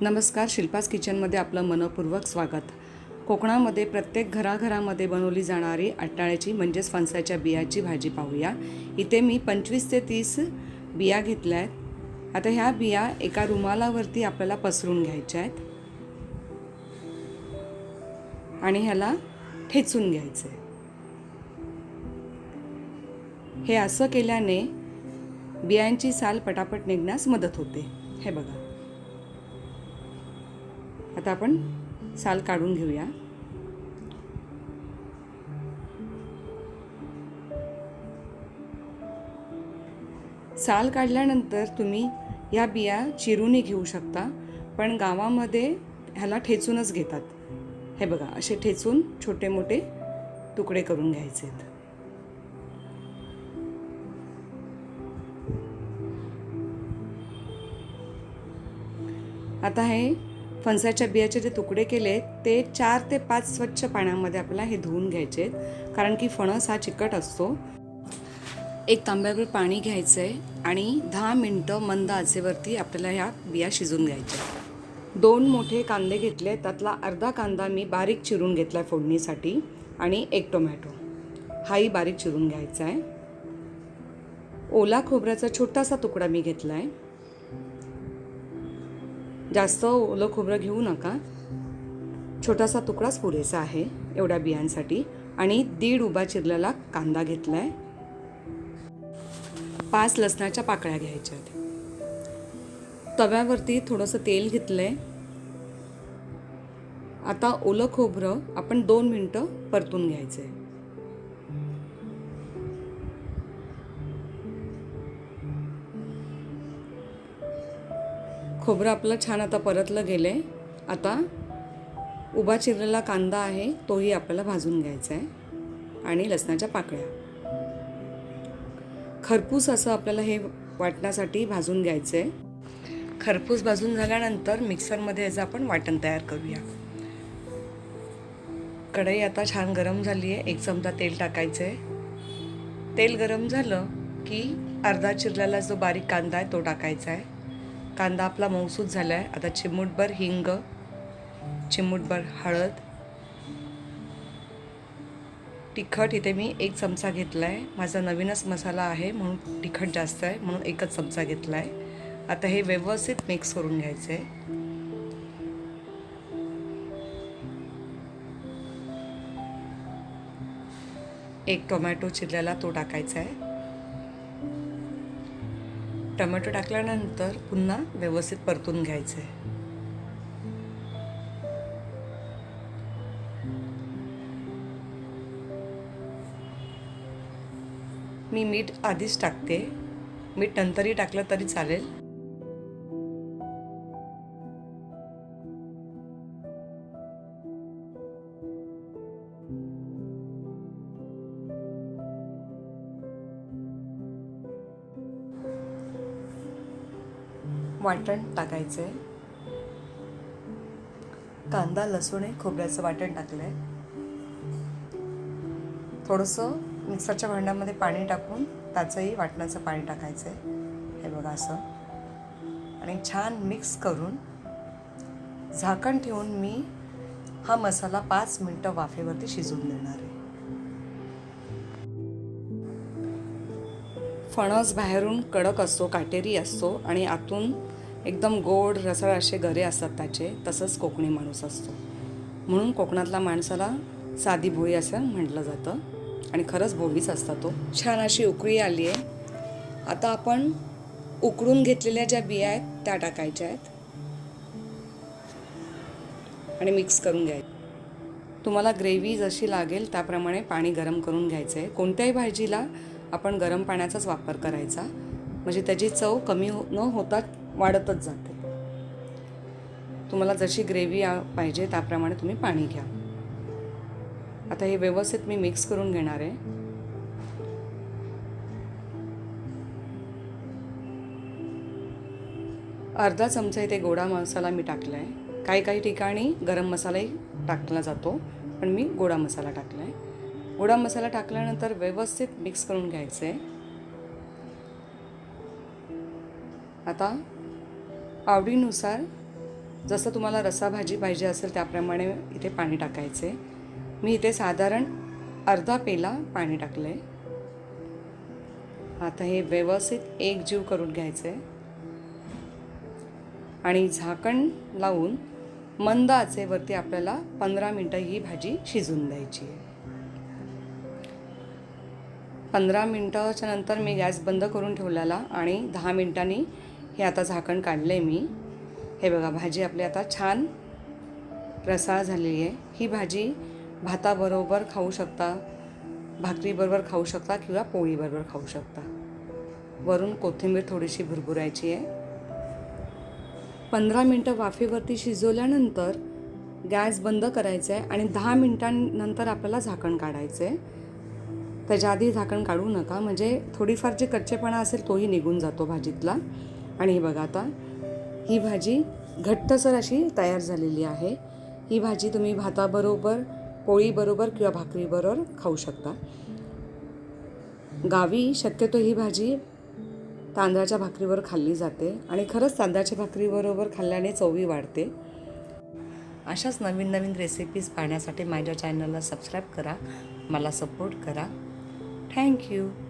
नमस्कार शिल्पास किचनमध्ये आपलं मनपूर्वक स्वागत. कोकणामध्ये प्रत्येक घराघरामध्ये बनवली जाणारी अट्टाळ्याची म्हणजेच फणसाच्या बियाची भाजी पाहूया. इथे मी पंचवीस ते तीस बिया घेतल्या आहेत. आता ह्या बिया एका रुमालावरती आपल्याला पसरून घ्यायच्या आहेत. आणि ह्याला ठेचून घ्यायचं आहे हे असं केल्याने बियांची साल पटापट निघण्यास मदत होते. हे बघा. आता आपण साल काढून घेऊया. साल काढल्यानंतर तुम्ही या बिया चिरूनही घेऊ शकता पण गावामध्ये ह्याला ठेचूनच घेतात. हे बघा असे ठेचून छोटे मोठे तुकडे करून घ्यायचे आहेत. आता हे फणसाच्या बियाचे जे तुकडे केले ते चार ते पाच स्वच्छ पाण्यामध्ये आपल्याला हे धुवून घ्यायचे आहेत. कारण की फणस हा चिकट असतो. एक तांब्यावर पाणी घ्यायचं आहे आणि दहा मिनटं मंद आचेवरती आपल्याला ह्या बिया शिजून घ्यायच्या दोन मोठे कांदे घेतले त्यातला अर्धा कांदा मी बारीक चिरून घेतला आहे फोडणीसाठी आणि एक टोमॅटो. हाही बारीक चिरून घ्यायचा आहे ओला खोबऱ्याचा छोटासा तुकडा मी घेतला आहे जास्त ओलं खोबरं घेऊ नका. छोटासा तुकडाच पुरेसा आहे एवढ्या बियांसाठी. आणि दीड उभा चिरलेला कांदा घेतला आहे पाच लसणाच्या पाकळ्या घ्यायच्या आहेत तव्यावरती थोडंसं तेल घेतलं आहे आता ओलं खोबरं आपण दोन मिनटं परतून घ्यायचं आहे खोबरं आपलं छान आता परतलं गेलं आहे आता उभा चिरलेला कांदा आहे तोही आपल्याला भाजून घ्यायचा आहे आणि लसणाच्या पाकळ्या. खरपूस असं आपल्याला हे वाटण्यासाठी भाजून घ्यायचं आहे खरपूस भाजून झाल्यानंतर मिक्सरमध्ये याचं आपण वाटण तयार करूया. कढई आता छान गरम झाली आहे एक चमचा तेल टाकायचं आहे तेल गरम झालं की अर्धा चिरलेला जो बारीक कांदा आहे तो टाकायचा आहे कांदा आपला मौसूद झाला आहे आता चिमूटभर हिंग चिमूटभर हळद. तिखट इथे मी एक चमचा घेतला आहे माझा नवीनच मसाला आहे म्हणून तिखट जास्त आहे म्हणून एकच चमचा घेतला आहे आता हे व्यवस्थित मिक्स करून घ्यायचं. आहे एक टोमॅटो चिरलेला तो टाकायचा आहे. टमॅटो टाकल्यानंतर पुन्हा व्यवस्थित परतून घ्यायचं आहे मी मीठ आधीच टाकते. मीठ नंतरही टाकलं तरी चालेल. वाटण टाकायचं आहे कांदा लसूण आहे खोबऱ्याचं वाटण टाकलं आहे थोडंसं मिक्सरच्या भांड्यामध्ये पाणी टाकून त्याचंही वाटणाचं पाणी टाकायचं आहे हे बघा असं. आणि छान मिक्स करून झाकण ठेवून मी हा मसाला पाच मिनटं वाफेवरती शिजवून देणार आहे. फणस बाहेरून कडक असतो काटेरी असतो आणि आतून एकदम गोड रसाळ असे गरे असतात त्याचे तसंच कोकणी माणूस असतो. म्हणून कोकणातल्या माणसाला साधी भोई असं म्हटलं जातं आणि खरंच भोळीच असता तो. छान अशी उकळी आली आहे. आता आपण उकडून घेतलेल्या ज्या बिया आहेत त्या टाकायच्या आहेत आणि मिक्स करून घ्यायचं. तुम्हाला ग्रेव्ही जशी लागेल त्याप्रमाणे पाणी गरम करून घ्यायचं आहे कोणत्याही भाजीला आपण गरम पाण्याचाच वापर करायचा. म्हणजे त्याची चव कमी हो न होता वाढतच जाते. तुम्हाला जशी ग्रेव्ही पाहिजे त्याप्रमाणे तुम्ही पाणी घ्या. आता हे व्यवस्थित मी मिक्स करून घेणार आहे. अर्धा चमचा इथे गोडा मसाला मी टाकला आहे काही काही ठिकाणी गरम मसालाही टाकला जातो पण मी गोडा मसाला टाकला आहे गोडा मसाला टाकल्यानंतर व्यवस्थित मिक्स करून घ्यायचं. आहे आता आवडीनुसार जसं तुम्हाला रसा भाजी पाहिजे असेल त्याप्रमाणे इथे पाणी टाकायचे. मी इथे साधारण अर्धा पेला पाणी टाकलं. आहे आता हे व्यवस्थित एक जीव करून घ्यायचं. आहे आणि झाकण लावून मंद आचेवरती आपल्याला पंधरा मिनटं ही भाजी शिजून द्यायची आहे. पंधरा मिनटाच्या नंतर मी गॅस बंद करून ठेवलेला आणि दहा मिनटांनी हे आता झाकण काढलं आहे मी. हे बघा भाजी आपली आता छान रसाळ झालेली आहे. ही भाजी भाताबरोबर खाऊ शकता भाकरीबरोबर खाऊ शकता किंवा पोळीबरोबर खाऊ शकता. वरून कोथिंबीर थोडीशी भुरभुरायची आहे. पंधरा मिनटं वाफेवरती शिजवल्यानंतर गॅस बंद करायचं आहे आणि दहा मिनटांनंतर आपल्याला झाकण काढायचं आहे त्याच्या आधी झाकण काढू नका. म्हणजे थोडीफार जे कच्चेपणा असेल तोही निघून जातो भाजीतला. आणि हे बघा आता ही भाजी घट्टसर अशी तयार झालेली आहे. ही भाजी तुम्ही भाताबरोबर पोळीबरोबर किंवा भाकरीबरोबर खाऊ शकता. गावी शक्यतो ही भाजी तांदळाच्या भाकरीवर खाल्ली जाते आणि खरंच तांदळाच्या भाकरीबरोबर खाल्ल्याने चवी वाढते. अशाच नवीन नवीन रेसिपीज पाहण्यासाठी माझ्या चॅनलला सबस्क्राईब करा. मला सपोर्ट करा. Thank you.